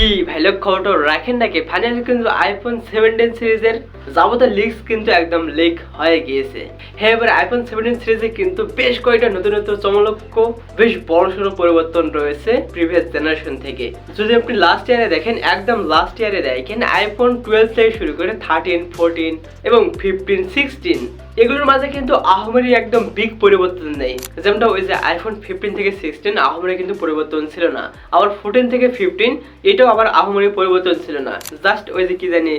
কি ভাই লক্ষ্য রাখেন নাকি? ফাইনালি কিন্তু আইফোন সেভেন্টিন সিরিজের যাবতীয় লিক্স কিন্তু একদম লিক হয়ে গিয়েছে। হ্যাঁ এবার আইফোন সেভেন্টিন সিরিজে কিন্তু বেশ কয়েকটা নতুন নতুন চমলক্ষ, বেশ বড় সড়ো পরিবর্তন রয়েছে প্রিভিয়াস জেনারেশন থেকে। যদি আপনি লাস্ট ইয়ারে দেখেন, একদম লাস্ট ইয়ারে দেখেন আইফোন টুয়েলভ থেকে শুরু করে থার্টিন ফোরটিন এবং ফিফটিন সিক্সটিন এগুলোর মাঝে কিন্তু আহমেরি একদম বিগ পরিবর্তন নেই। যেমনটা ওই যে আইফোন ফিফটিন থেকে সিক্সটিন আহমেরি কিন্তু পরিবর্তন ছিল না। আবার ফোরটিন থেকে ফিফটিন এটাও আবার আহমেরি পরিবর্তন ছিল না। জাস্ট ওই যে কি জানি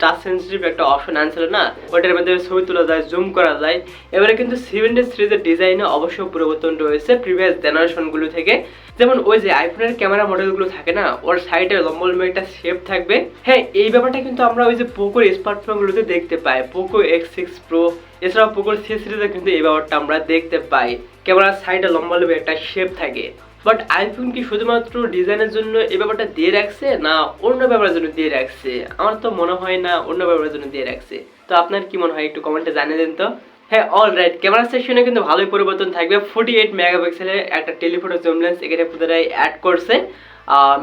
টাচ সেন্সিটিভ একটা অপশন আনছিল না, ওটার মধ্যে ছবি তোলা যায় জুম করা যায়। এবারে কিন্তু সেভেন্টিন সিরিজের ডিজাইনে অবশ্য পরিবর্তন রয়েছে প্রিভিয়াস জেনারেশনগুলো থেকে। যেমন ওই যে আইফোনের ক্যামেরা মডেলগুলো থাকে না, ওর সাইডে লম্বা লম্বা একটা শেপ থাকবে। হ্যাঁ এই ব্যাপারটা কিন্তু আমরা ওই যে পোকোর স্মার্টফোনগুলোতে দেখতে পাই। পোকো এক্স সিক্স প্রো এছাড়াও পোকোর সি সিরিজে কিন্তু এই ব্যাপারটা আমরা দেখতে পাই। ক্যামেরার সাইডে লম্বা লম্বা একটা শেপ থাকে। বাট আইফোন কি শুধুমাত্র ডিজাইনের জন্য এই ব্যাপারটা দিয়ে রাখছে, না অন্য ব্যাপারের জন্য দিয়ে রাখছে? আমার তো মনে হয় না অন্য ব্যাপারের জন্য দিয়ে রাখছে। তো আপনার কি মনে হয় একটু কমেন্টে জানিয়ে দেন তো। হ্যাঁ অল রাইট ক্যামেরা সেকশনে কিন্তু ভালোই পরিবর্তন থাকবে। ফোর্টি এইট মেগাপিক্সেলের একটা টেলিফোটো জুম লেন্স এখানে পুনরায় অ্যাড করছে।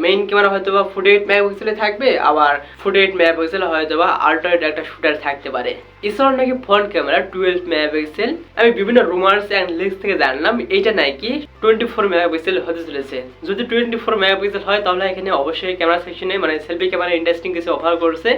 মেইন ক্যামেরা হয়তো বা ফোর্টি এইট মেগাপিক্সেলে থাকবে, আবার ফোর্টি এইট মেগাপিক্সেল হয়তো বা আল্ট্রাইট একটা শুটার থাকতে পারে। এছাড়াও নাকি ফ্রন্ট ক্যামেরা টুয়েলভ মেগাপিক্সেল আমি বিভিন্ন রুমার্স অ্যান্ড লিক্স থেকে জানলাম, এইটা নাকি টোয়েন্টি ফোর মেগাপিক্সেল হতে চলেছে। যদি টোয়েন্টি ফোর মেগাপিক্সেল হয়, তাহলে এখানে অবশ্যই ক্যামেরা সেকশনে মানে সেলফি ক্যামেরা ইন্টারেস্টিং কিছু অফার করছে।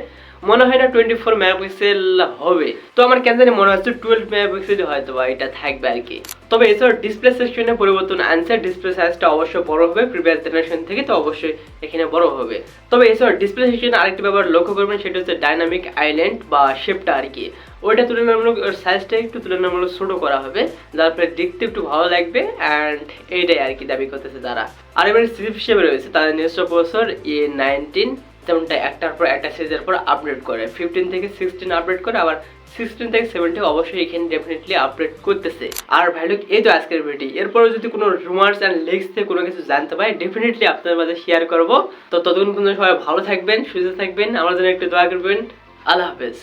মনে হয় না টোয়েন্টি ফোর মেগাপিক্সেল হবে। তো আমার কেন জানি মনে হচ্ছে টুয়েলভ মেগাপিক্সেল হয়তো বা এটা থাকবে আর কি। তবে এছাড়া ডিসপ্লে সেকশনে পরিবর্তন আনছে ডিসপ্লে সাইজটা অবশ্যই বড় হবে প্রিভিয়াস জেনারেশন থেকে, তো অবশ্যই এখানে বড় হবে। তবে এছাড়া ডিসপ্লে সেকশনে আরেকটি ব্যাপার লক্ষ্য করবেন, সেটা হচ্ছে ডাইনামিক আইল্যান্ড বা শেপটা আর কি। ওইটা তুলনামূলক সাইজটা একটু তুলনামূলক ছোটো করা হবে। যার ফলে দেখতে একটু ভালো লাগবে অ্যান্ড এইটাই আর কি দাবি করতেছে তারা। আর এবার সিরিপ হিসেবে রয়েছে তাদের নিজস্ব প্রসেসর এ নাইনটিন যেমনটা একটার পর একটা সিরিজের পর আপডেট করে। ফিফটিন থেকে সিক্সটিন আপডেট করে, আবার সিক্সটিন থেকে সেভেন্টিন অবশ্যই এখানে ডেফিনেটলি আপডেট করতেছে। আর ভ্যালু এই তো আজকের ভিডিও এরপরে যদি কোনো রুমার্স অ্যান্ড লিক্স থেকে কোনো কিছু জানতে পারি ডেফিনেটলি আপনাদের মাঝে শেয়ার করব। তো ততক্ষণ কিন্তু সবাই ভালো থাকবেন, সুস্থ থাকবেন। আমার জন্য একটু দয়া করবেন। আল্লাহ হাফেজ।